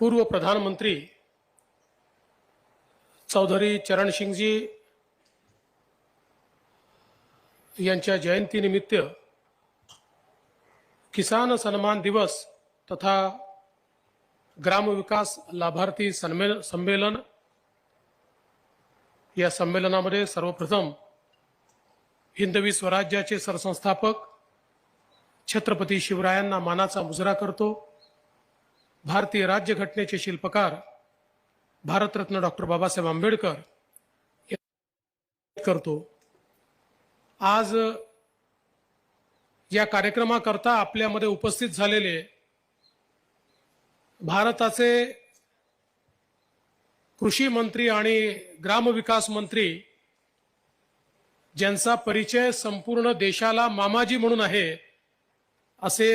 पूर्व प्रधानमंत्री चौधरी चरण सिंगजी यांच्या जयंतीनिमित्त किसान सन्मान दिवस तथा ग्रामविकास लाभार्थी सन्मेल संमेलन या संमेलनामध्ये सर्वप्रथम हिंदवी स्वराज्याचे सरसंस्थापक छत्रपती शिवरायांना मानाचा मुजरा करतो. भारतीय राज्यघटनेचे शिल्पकार भारतरत्न डॉक्टर बाबासाहेब आंबेडकर करतो. आज या कार्यक्रमाकरता आपल्यामध्ये उपस्थित झालेले भारताचे कृषी मंत्री आणि ग्रामविकास मंत्री ज्यांचा परिचय संपूर्ण देशाला मामाजी म्हणून आहे असे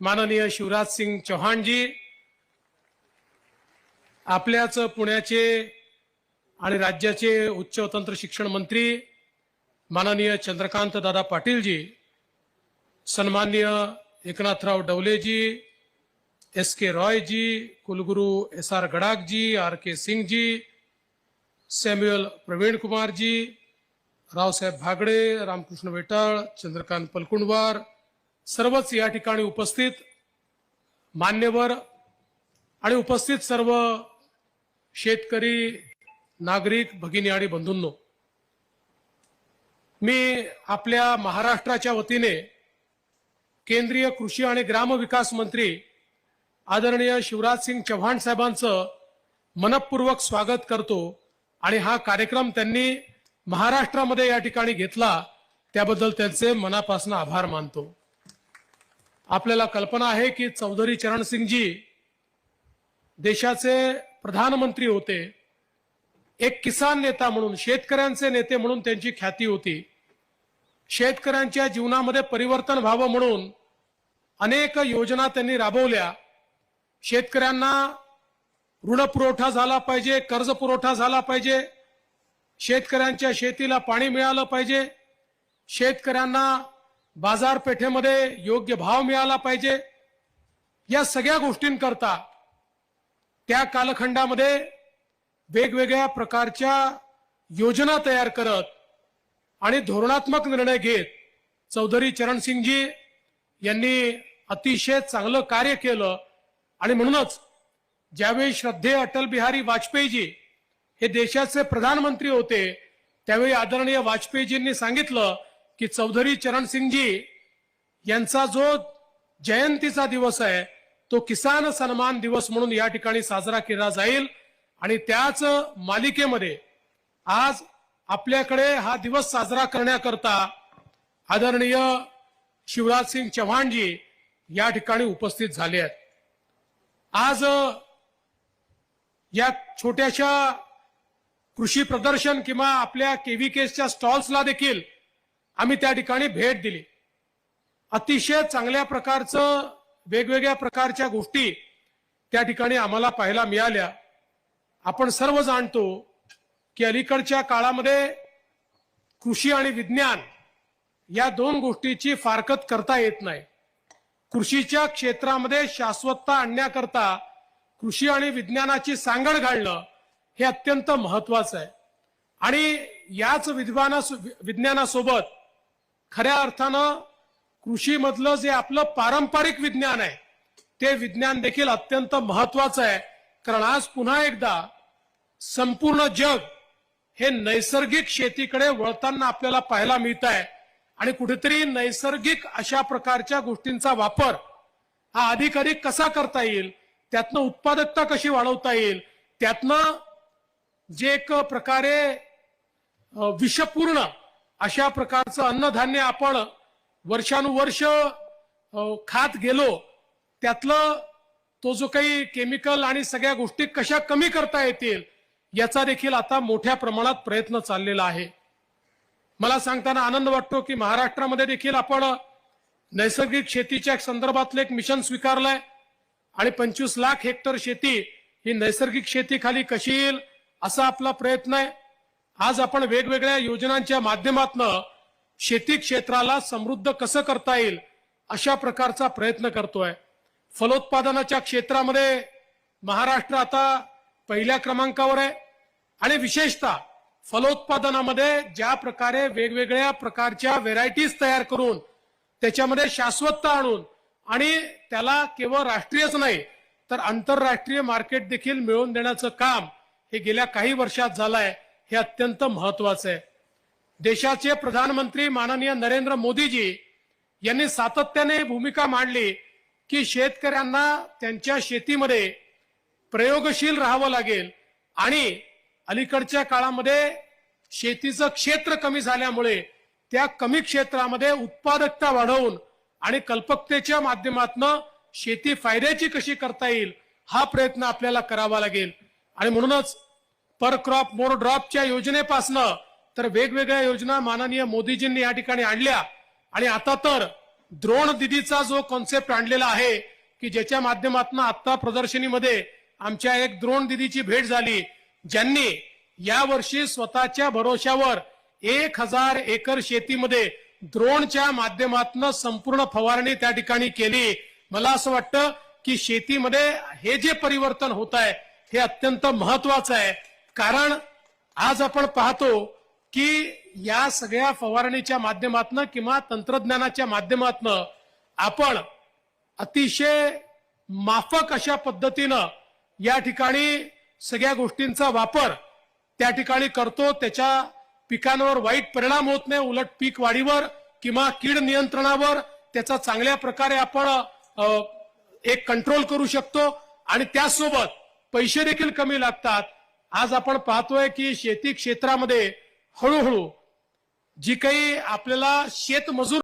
माननीय शिवराज सिंग चौहानजी आपल्याच पुण्याचे आणि राज्याचे उच्च तंत्र शिक्षण मंत्री माननीय चंद्रकांत दादा पाटीलजी सन्मान्य एकनाथराव डवलेजी एस के रॉयजी कुलगुरू एस आर गडाखजी R K Singhji Samuel Praveen कुमारजी रावसाहेब भागडे रामकृष्ण वेटाळ चंद्रकांत पलकुंडवार सर्वच या ठिकाणी उपस्थित मान्यवर आणि उपस्थित सर्व शेतकरी नागरिक भगिनी आणि बंधूंनो मी आपल्या महाराष्ट्राच्या वतीने केंद्रीय कृषी आणि ग्रामविकास मंत्री आदरणीय शिवराज सिंग चव्हाण साहेबांचं मनपूर्वक स्वागत करतो आणि हा कार्यक्रम त्यांनी महाराष्ट्रामध्ये या ठिकाणी घेतला त्याबद्दल त्यांचे मनापासून आभार मानतो. आपल्याला कल्पना आहे की चौधरी चरणसिंगजी देशाचे प्रधानमंत्री होते. एक किसान नेता म्हणून शेतकऱ्यांचे नेते म्हणून त्यांची ख्याती होती. शेतकऱ्यांच्या जीवनामध्ये परिवर्तन व्हावं म्हणून अनेक योजना त्यांनी राबवल्या. शेतकऱ्यांना ऋण पुरवठा झाला पाहिजे कर्ज पुरवठा झाला पाहिजे. शेतकऱ्यांच्या शेतीला पाणी मिळालं पाहिजे. शेतकऱ्यांना बाजारपेठेमध्ये योग्य भाव मिळाला पाहिजे. या सगळ्या गोष्टींकरता त्या कालखंडामध्ये वेगवेगळ्या प्रकारच्या योजना तयार करत आणि धोरणात्मक निर्णय घेत चौधरी चरणसिंगजी यांनी अतिशय चांगलं कार्य केलं. आणि म्हणूनच ज्यावेळी श्रद्धे अटल बिहारी वाजपेयीजी हे देशाचे प्रधानमंत्री होते त्यावेळी आदरणीय वाजपेयीजींनी सांगितलं की चौधरी चरणसिंगजी यांचा जो जयंतीचा दिवस आहे तो किसान सन्मान दिवस म्हणून या ठिकाणी साजरा केला जाईल. आणि त्याच मालिकेमध्ये आज आपल्याकडे हा दिवस साजरा करण्याकरता आदरणीय शिवराज सिंग चव्हाणजी या ठिकाणी उपस्थित झाले आहेत. आज या छोट्याशा कृषी प्रदर्शन किंवा आपल्या केव्ही केसच्या स्टॉल्सला देखील आम्ही त्या ठिकाणी भेट दिली. अतिशय चांगल्या प्रकारचं वेगवेगळ्या प्रकारच्या गोष्टी त्या ठिकाणी आम्हाला पाहायला मिळाल्या. आपण सर्व जाणतो की अलीकडच्या काळामध्ये कृषी आणि विज्ञान या दोन गोष्टीची फारकत करता येत नाही. कृषीच्या क्षेत्रामध्ये शाश्वतता आणण्याकरता कृषी आणि विज्ञानाची सांगड घालणं हे अत्यंत महत्वाचं आहे. आणि याच विद्वाना विज्ञानासोबत खऱ्या अर्थानं कृषीमधलं जे आपलं पारंपरिक विज्ञान आहे ते विज्ञान देखील अत्यंत महत्वाचं आहे. कारण आज पुन्हा एकदा संपूर्ण जग हे नैसर्गिक शेतीकडे वळताना आपल्याला पाहायला मिळत आहे आणि कुठेतरी नैसर्गिक अशा प्रकारच्या गोष्टींचा वापर हा अधिक अधिक कसा करता येईल त्यातनं उत्पादकता कशी वाढवता येईल त्यातनं जे एक प्रकारे विषपूर्ण अशा प्रकारचं अन्नधान्य आपण वर्षानुवर्ष खात गेलो त्यातलं तो जो काही केमिकल आणि सगळ्या गोष्टी कशा कमी करता येतील याचा देखील आता मोठ्या प्रमाणात प्रयत्न चाललेला आहे. मला सांगताना आनंद वाटतो की महाराष्ट्रामध्ये देखील आपण नैसर्गिक शेतीच्या संदर्भातलं एक मिशन स्वीकारलंय आणि पंचवीस लाख हेक्टर शेती ही नैसर्गिक शेतीखाली कशी येईल असा आपला प्रयत्न आहे. आज आपण वेगवेगळ्या योजनांच्या माध्यमातून शेती क्षेत्राला समृद्ध कसं करता येईल अशा प्रकारचा प्रयत्न करतोय. फलोत्पादनाच्या क्षेत्रामध्ये महाराष्ट्र आता पहिल्या क्रमांकावर आहे. आणि विशेषतः फलोत्पादनामध्ये ज्या प्रकारे वेगवेगळ्या प्रकारच्या व्हेरायटीज तयार करून त्याच्यामध्ये शाश्वतता आणून आणि त्याला केवळ राष्ट्रीयच नाही तर आंतरराष्ट्रीय मार्केट देखील मिळवून देण्याचं काम हे गेल्या काही वर्षात झालं आहे हे अत्यंत महत्वाचं आहे. देशाचे प्रधानमंत्री माननीय नरेंद्र मोदीजी यांनी सातत्याने भूमिका मांडली की शेतकऱ्यांना त्यांच्या शेतीमध्ये प्रयोगशील राहावं लागेल आणि अलीकडच्या काळामध्ये शेतीचं क्षेत्र कमी झाल्यामुळे त्या कमी क्षेत्रामध्ये उत्पादकता वाढवून आणि कल्पकतेच्या माध्यमातून शेती फायद्याची कशी करता येईल हा प्रयत्न आपल्याला करावा लागेल. आणि म्हणूनच पर क्रॉप मोर ड्रॉपच्या योजनेपासनं तर वेगवेगळ्या योजना माननीय मोदीजींनी या ठिकाणी आणल्या. आणि आता तर द्रोण दिदीचा जो कॉन्सेप्ट आणलेला आहे की ज्याच्या माध्यमातून आता प्रदर्शनीमध्ये आमच्या एक द्रोण दिदीची भेट झाली ज्यांनी या वर्षी स्वतःच्या भरोशावर एक हजार एकर शेतीमध्ये द्रोणच्या माध्यमातून संपूर्ण फवारणी त्या ठिकाणी केली. मला असं वाटतं की शेतीमध्ये हे जे परिवर्तन होत आहे हे अत्यंत महत्वाचं आहे. कारण आज आपण पाहतो की या सगळ्या फवारणीच्या माध्यमातून किंवा तंत्रज्ञानाच्या माध्यमातून आपण अतिशय माफक अशा पद्धतीनं या ठिकाणी सगळ्या गोष्टींचा वापर त्या ठिकाणी करतो. त्याच्या पिकांवर वाईट परिणाम होत नाही. उलट पीक वाढीवर किंवा कीड नियंत्रणावर त्याचा चांगल्या प्रकारे आपण एक कंट्रोल करू शकतो. आणि त्यासोबत पैसे देखील कमी लागतात. आज आपण पाहतोय की शेती क्षेत्रामध्ये हळूहळू जी काही आपल्याला शेतमजूर